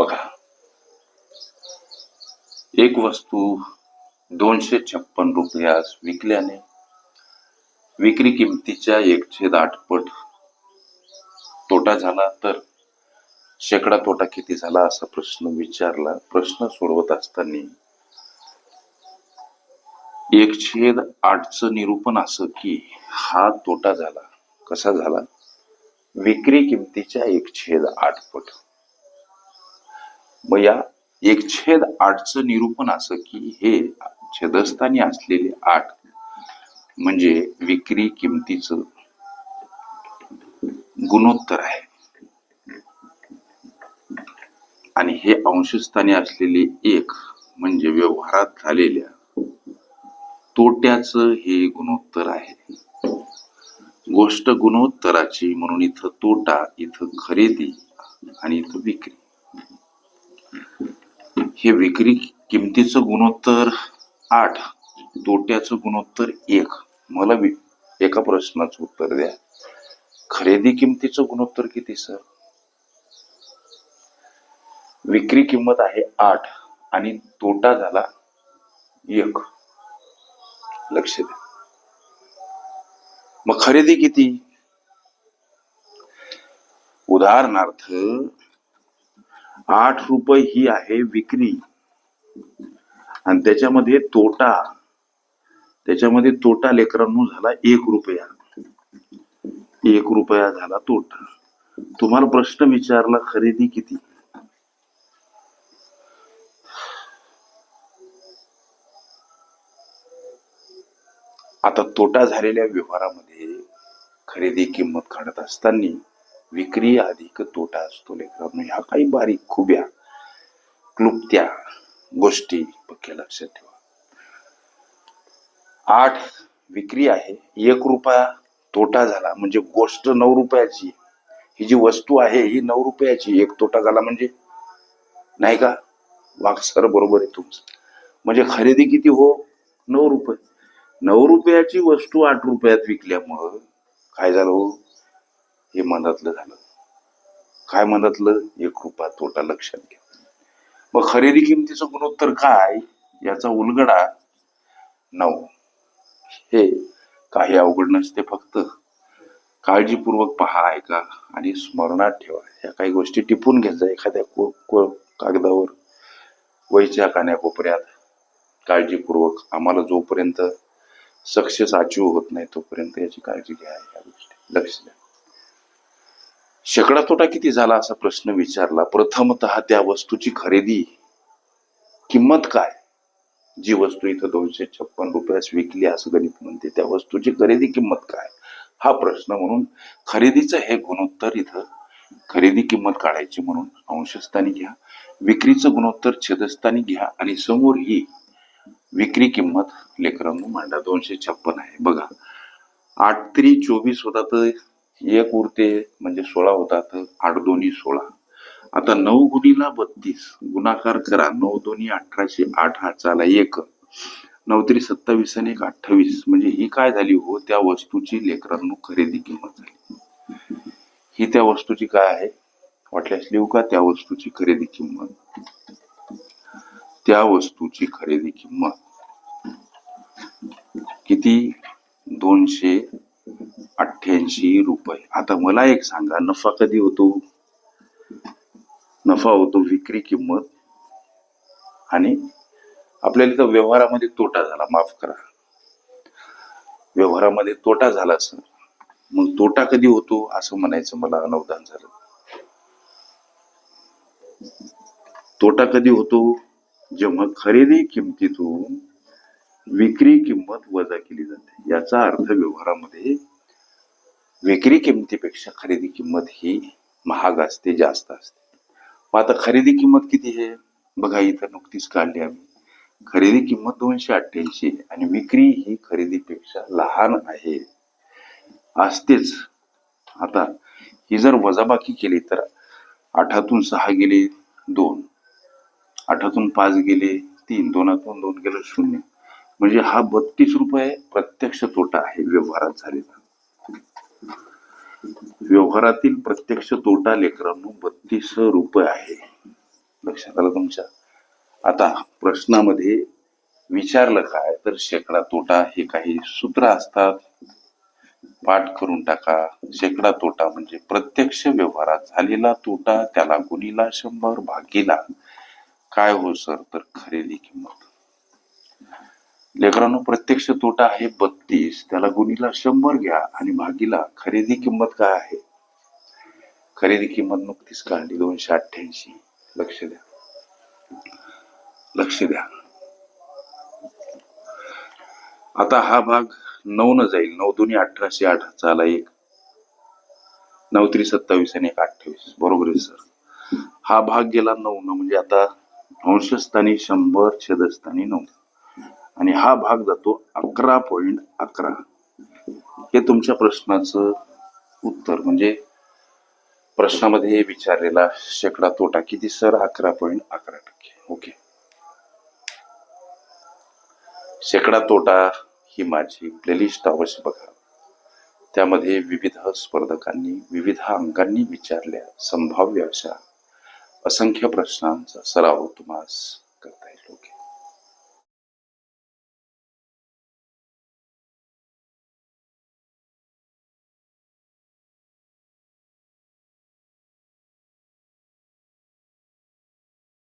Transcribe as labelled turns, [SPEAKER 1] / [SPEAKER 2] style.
[SPEAKER 1] बघा. एक वस्तू दोनशे छप्पन रुपयास विकल्याने विक्री किमतीच्या एकशे आठ पट तोटा झाला तर शेकडा तोटा किती झाला असा प्रश्न विचारला प्रश्न सोडवत असताना एक छेद आठचं निरूपण असं की हा तोटा झाला. कसा झाला? विक्री किमतीच्या एक छेद आठ पट. मग या एक छेद आठचं निरूपण असं की हे छेदस्थानी असलेले आठ म्हणजे विक्री किमतीचं गुणोत्तर आहे. आणि हे अंशस्थानी असलेले एक म्हणजे व्यवहारात झालेल्या तोट्याचं हे गुणोत्तर आहे. गोष्ट गुणोत्तराची म्हणून इथं तोटा इथं खरेदी आणि इथं विक्री. हे विक्री किमतीचं गुणोत्तर आठ तोट्याचं गुणोत्तर एक. मला एका प्रश्नाचं उत्तर द्या. खरेदी किमतीचं गुणोत्तर किती सर? विक्री किंमत आहे आठ आणि तोटा झाला एक. लक्ष द्या. मग खरेदी किती? उदाहरणार्थ आठ रुपये ही आहे विक्री. आणि त्याच्यामध्ये तोटा त्याच्यामध्ये तोटा लेकरांनो झाला एक रुपया. एक रुपया झाला तोटा. तुम्हाला प्रश्न विचारला खरेदी किती? आता तोटा झालेल्या व्यवहारामध्ये खरेदी किंमत काढत असताना विक्री अधिक तोटा असतो लेकरांनो ह्या काही बारीक खुब्या क्लुप्त्या गोष्टी पक्के लक्षात ठेवा. आठ विक्री आहे एक रुपया तोटा झाला म्हणजे गोष्ट नऊ रुपयाची ही जी वस्तू आहे ही नऊ रुपयाची एक तोटा झाला म्हणजे? नाही का? वाक्सर सर बरोबर आहे तुमचं. म्हणजे खरेदी किती हो? नऊ रुपये. नऊ रुपयाची वस्तू आठ रुपयात विकल्यामुळं काय झालं हो? हे मनातलं झालं. काय मनातलं? एक रुपया तोटा लक्षात घ्या. मग खरेदी किमतीचं गुणोत्तर काय? याचा उलगडा नऊ. हे काही अवघड नसते फक्त. काळजीपूर्वक पहा ऐका आणि स्मरणात ठेवा. या काही गोष्टी टिपून घ्यायच्या एखाद्या को- को- कागदावर वयच्या कान्याकोपऱ्यात काळजीपूर्वक आम्हाला जोपर्यंत सक्सेस अचीव होत नाही तोपर्यंत याची काळजी घ्या या गोष्टी. लक्ष द्या. शेकडा तोटा किती झाला असा प्रश्न विचारला? प्रथमत त्या वस्तूची खरेदी किंमत काय? जी वस्तू इथं दोनशे छप्पन रुपयास विकली असं गणित म्हणते. त्या वस्तूची खरेदी किंमत काय? हा प्रश्न म्हणून खरेदीचं हे गुणोत्तर इथं खरेदी किंमत काढायची म्हणून अंशस्थानी घ्या. विक्रीचं गुणोत्तर छेदस्थानी घ्या आणि समोर ही विक्री किंमत लेकरांनो मांडा दोनशे छप्पन आहे. बघा आठ तरी चोवीस होता तर एक उरते म्हणजे सोळा होतात आठ दोन्ही सोळा. आता नऊ गुणीला बत्तीस. गुणाकार करा. नऊ दोन्ही अठराशे आठ हा चाला एक. नऊ तरी सत्तावीस आणि एक अठ्ठावीस. म्हणजे ही काय झाली हो? त्या वस्तूची लेकरांनो खरेदी किंमत झाली. ही त्या वस्तूची काय आहे? वाटल्यास लिहू का? त्या वस्तूची खरेदी किंमत. त्या वस्तूची खरेदी किंमत किती? दोनशे ऐंशी रुपये. आता मला एक सांगा नफा कधी होतो? नफा होतो विक्री किंमत? आणि आपल्याला इथं व्यवहारामध्ये तोटा झाला माफ करा. व्यवहारामध्ये तोटा झाला सर. मग तोटा कधी होतो असं म्हणायचं मला अनवधान झालं. तोटा कधी होतो? जेव्हा खरेदी किमतीतून विक्री किंमत वजा केली जाते. याचा अर्थ व्यवहारामध्ये विक्री किमतीपेक्षा खरेदी किंमत ही महाग असते जास्त असते. मग आता खरेदी किंमत किती आहे? बघा इथं नुकतीच काढली आम्ही. खरेदी किंमत दोनशे अठ्ठ्याऐंशी आणि विक्री ही खरेदीपेक्षा लहान आहे. असतेच. आता ही जर वजाबाकी केली तर आठातून सहा गेले दोन. आठातून पाच गेले तीन. दोनातून दोन गेले शून्य. म्हणजे हा बत्तीस रुपये प्रत्यक्ष तोटा आहे व्यवहारात झालेला. व्यवहारातील प्रत्यक्ष तोटा लेकरांनो बत्तीस रुपये आहे. लक्षात आलं तुमच्या? आता प्रश्नामध्ये विचारलं काय? तर शेकडा तोटा हे काही सूत्र असतात. पाठ करून टाका. शेकडा तोटा म्हणजे प्रत्यक्ष व्यवहारात झालेला तोटा त्याला गुणीला शंभर भागीला. काय हो सर? तर खरेदी किंमत. लेकरांनो प्रत्यक्ष तोटा आहे बत्तीस. त्याला गुणीला शंभर घ्या आणि भागीला खरेदी किंमत काय आहे? खरेदी किंमत नुकतीच काढली दोनशे अठ्ठ्याऐंशी. लक्ष द्या. लक्ष द्या. आता हा भाग नऊ न जाईल. नऊ दोन्ही अठराशे आठ. झाला एक. नऊ त्रि सत्तावीस आणि एक अठ्ठावीस. बरोबर आहे सर. हा भाग गेला नऊ न म्हणजे आता अंशस्थानी शंभर छेदस्थानी नऊ. आणि हा भाग जातो अकरा पॉईंट अकरा. हे तुमच्या प्रश्नाचं उत्तर म्हणजे प्रश्नामध्ये विचारलेला शेकडा तोटा किती सर? अकरा पॉईंट अकरा टक्के. ओके शेकडा तोटा ही माझी प्लेलिस्ट अवश्य बघा. त्यामध्ये विविध स्पर्धकांनी विविध अंकांनी विचारल्या संभाव्य अशा असंख्य प्रश्नांचा सराव तुम्हाला